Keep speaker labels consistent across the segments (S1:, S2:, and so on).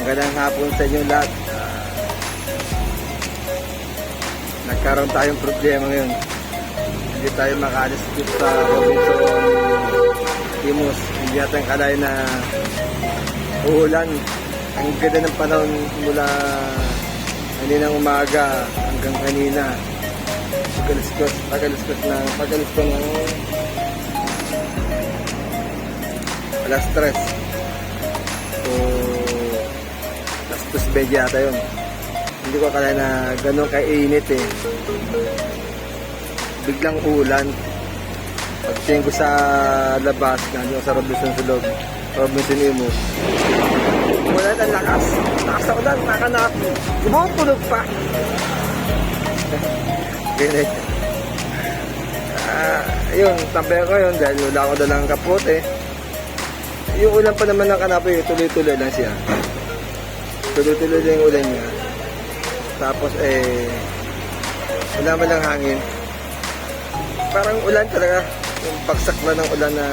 S1: Magandang hapon sa inyo lahat. Ah, nagkaroon tayong problema ngayon. Hindi tayo makaalis dito sa Robinson Imus. Hindi natin kalay na uulan. Ang ganda ng panahon mula kaninang umaga hanggang kanina. Pagkaliskos, pagkaliskos na, pagkaliskos ng alas 3 alas 2 yata yun. Hindi ko akala na ganun kainit eh. Biglang ulan pagtingin ko sa labas nandiyo sa Robinson sa loob. Robinson Imo wala na lakas. Lakas ako lang nakanap bumupulog pa. Ganyan ah yun tambay ko yun dahil wala ako dalang kapote. Yung ulan pa naman ng kanapoy, tuloy-tuloy lang siya. Tuloy-tuloy lang yung ulan niya. Tapos eh, wala man lang hangin. Parang ulan talaga. Yung bagsak na ng ulan na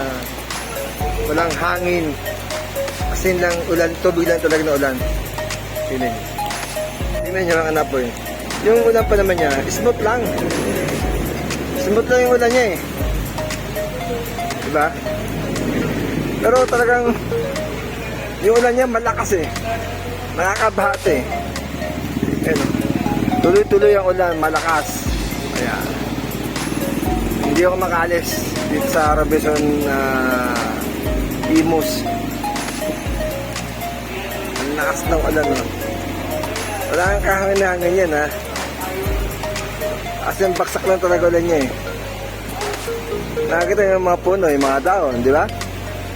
S1: walang hangin. Kasi lang ulan, tubig lang talaga na ulan. Tingnan niyo. Tingnan niyo mga kanapoy. Yung ulan pa naman niya, smooth lang. Smooth lang yung ulan niya eh. Diba? Pero talagang yung ulan niya malakas eh. Nakakabahat. Ayun. oh. Tuloy-tuloy ang ulan, malakas. Kaya hindi ako makalis dito sa Robinson uh, Imus. Ang lakas ng ulan no. Wala kang kahangin-hangin yan ha. As in, baksak lang talaga ulan niya eh. Nakakita yung mga puno, yung mga daon, di ba?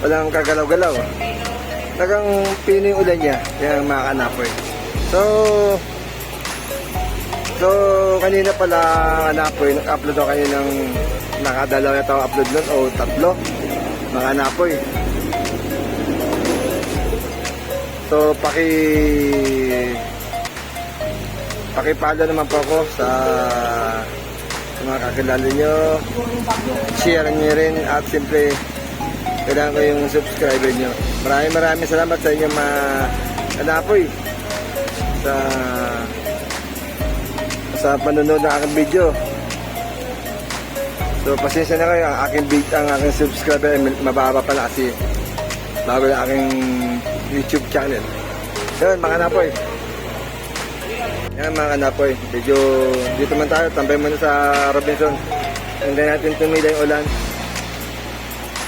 S1: walang kagalaw-galaw. Tagang pino ulan niya, yung mga kanapoy. So, so kanina pala kanapoy, nag-upload ako kaninang nakadalaw na tao upload nun o tatlo, mga kanapoy. So, paki pakipalo naman po ako sa mga kakilala nyo share nyo rin at siyempre kailangan ko yung subscriber nyo. Maraming maraming salamat sa inyo mga kanapoy sa sa panonood ng aking video. So pasensya na kayo ang aking ang aking subscriber mababa pala kasi bago yung aking YouTube channel. Yun mga kanapoy. Yan mga kanapoy. Medyo dito man tayo, tambay muna sa Robinson. Hindi natin tumila yung ulan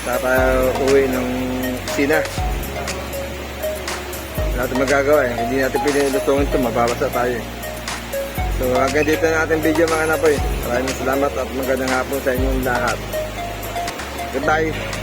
S1: para uwi ng sina. Wala natin magagawa eh. Hindi natin pinilutungin ito, mababasa tayo eh. So hanggang dito na ating video mga napoy. Maraming salamat at magandang hapon sa inyong lahat. Goodbye!